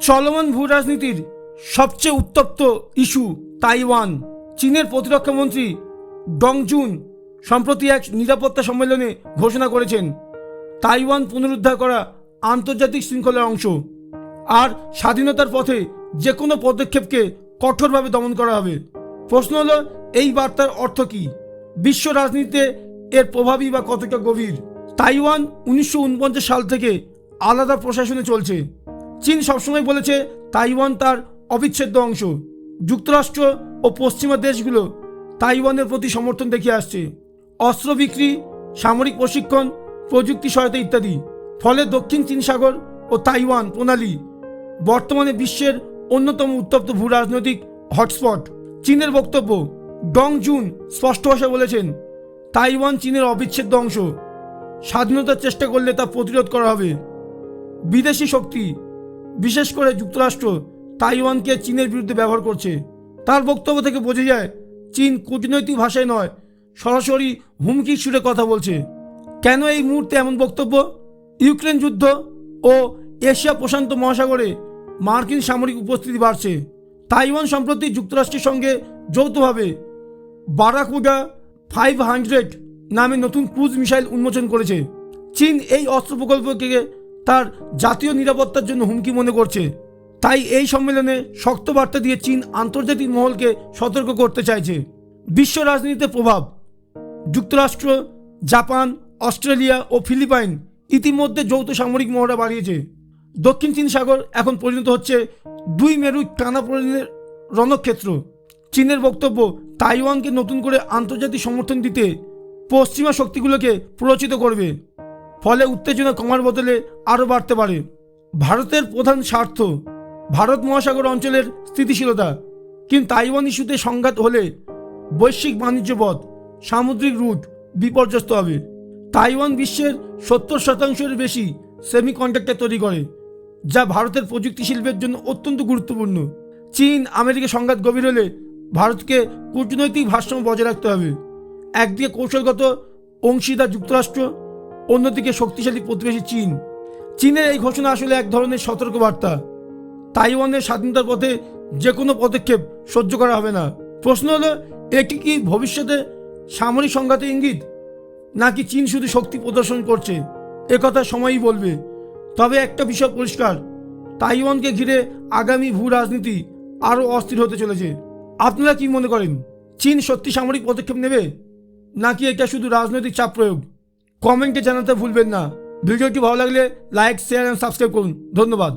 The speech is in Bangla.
চলমান ভূ রাজনীতির সবচেয়ে উত্তপ্ত ইস্যু তাইওয়ান। চীনের প্রতিরক্ষা মন্ত্রী ডংজুন সম্প্রতি এক নিরাপত্তা সম্মেলনে ঘোষণা করেছেন, তাইওয়ান পুনরুদ্ধার করা আন্তর্জাতিক শৃঙ্খলার অংশ আর স্বাধীনতার পথে যে কোনো পদক্ষেপকে কঠোরভাবে দমন করা হবে। প্রশ্ন হলো, এই বার্তার অর্থ কি? বিশ্ব রাজনীতিতে এর প্রভাবই বা কতটা গভীর? তাইওয়ান উনিশশো উনপঞ্চাশ সাল থেকে আলাদা প্রশাসনে চলছে। চীন সবসময় বলেছে তাইওয়ান তার অবিচ্ছেদ্য অংশ। যুক্তরাষ্ট্র ও পশ্চিমা দেশগুলো তাইওয়ানের প্রতি সমর্থন দেখিয়ে আসছে। অস্ত্র বিক্রি, সামরিক প্রশিক্ষণ, প্রযুক্তি সহায়তা ইত্যাদি। ফলে দক্ষিণ চীন সাগর ও তাইওয়ান প্রণালী বর্তমানে বিশ্বের অন্যতম উত্তপ্ত ভূ রাজনৈতিক হটস্পট। চীনের বক্তব্য ডং জুন স্পষ্ট ভাষায় বলেছেন, তাইওয়ান চীনের অবিচ্ছেদ্য অংশ। স্বাধীনতার চেষ্টা করলে তা প্রতিরোধ করা হবে। বিদেশি শক্তি বিশেষ করে যুক্তরাষ্ট্র তাইওয়ানকে চীনের বিরুদ্ধে ব্যবহার করছে। তার বক্তব্য থেকে বোঝা যায়, চীন কূটনৈতিক ভাষায় নয়, সরাসরি হুমকির সুরে কথা বলছে। কেন এই মুহূর্তে এমন বক্তব্য? ইউক্রেন যুদ্ধ ও এশিয়া প্রশান্ত মহাসাগরে মার্কিন সামরিক উপস্থিতি বাড়ছে। তাইওয়ান সম্প্রতি যুক্তরাষ্ট্রের সঙ্গে যৌথভাবে বারাকুডা ফাইভ হান্ড্রেড নামে নতুন ক্রুজ মিসাইল উন্মোচন করেছে। চীন এই অস্ত্র প্রকল্পকে তার জাতীয় নিরাপত্তার জন্য হুমকি মনে করছে। তাই এই সম্মেলনে শক্ত বার্তা দিয়ে চীন আন্তর্জাতিক মহলকে সতর্ক করতে চাইছে। বিশ্ব রাজনীতিতে প্রভাব। যুক্তরাষ্ট্র, জাপান, অস্ট্রেলিয়া ও ফিলিপাইন ইতিমধ্যে যৌথ সামরিক মহড়া বাড়িয়েছে। দক্ষিণ চীন সাগর এখন পরিণত হচ্ছে দুই মেরু টানাপোড়েনের রণক্ষেত্র। চীনের বক্তব্য তাইওয়ানকে নতুন করে আন্তর্জাতিক সমর্থন দিতে পশ্চিমা শক্তিগুলোকে প্ররোচিত করবে। ফলে উত্তেজনা কমার বদলে আরও বাড়তে পারে। ভারতের প্রধান স্বার্থ, ভারত মহাসাগর অঞ্চলের স্থিতিশীলতা। কিন্তু তাইওয়ান ইস্যুতে সংঘাত হলে বৈশ্বিক বাণিজ্য পথ, সামুদ্রিক রুট বিপর্যস্ত হবে। তাইওয়ান বিশ্বের সত্তর শতাংশের বেশি সেমিকন্ডাক্টর তৈরি করে, যা ভারতের প্রযুক্তি শিল্পের জন্য অত্যন্ত গুরুত্বপূর্ণ। চীন, আমেরিকা সংঘাত গভীর হলে ভারতকে কূটনৈতিক ভারসাম্য বজায় রাখতে হবে। একদিকে কৌশলগত অংশীদার যুক্তরাষ্ট্র অন্যদিকে শক্তিশালী প্রতিবেশী চীন। চীনের এই ঘোষণা আসলে এক ধরনের সতর্কবার্তা। তাইওয়ানের স্বাধীনতার পথে যে কোনো পদক্ষেপ সহ্য করা হবে না। প্রশ্ন হলো, এটি কি ভবিষ্যতে সামরিক সংঘাতের ইঙ্গিত? নাকি চীন শুধু শক্তি প্রদর্শন করছে? এ কথা সময়ই বলবে। তবে একটা বিষয় পরিষ্কার, তাইওয়ানকে ঘিরে আগামী ভূ রাজনীতি আরও অস্থির হতে চলেছে। আপনারা কি মনে করেন, চীন সত্যি সামরিক পদক্ষেপ নেবে? নাকি এটা শুধু রাজনৈতিক চাপ প্রয়োগ? কমেন্টে জানাতে ভুলবেন না। ভিডিওটি ভালো লাগলে লাইক শেয়ার এবং সাবস্ক্রাইব করুন। ধন্যবাদ।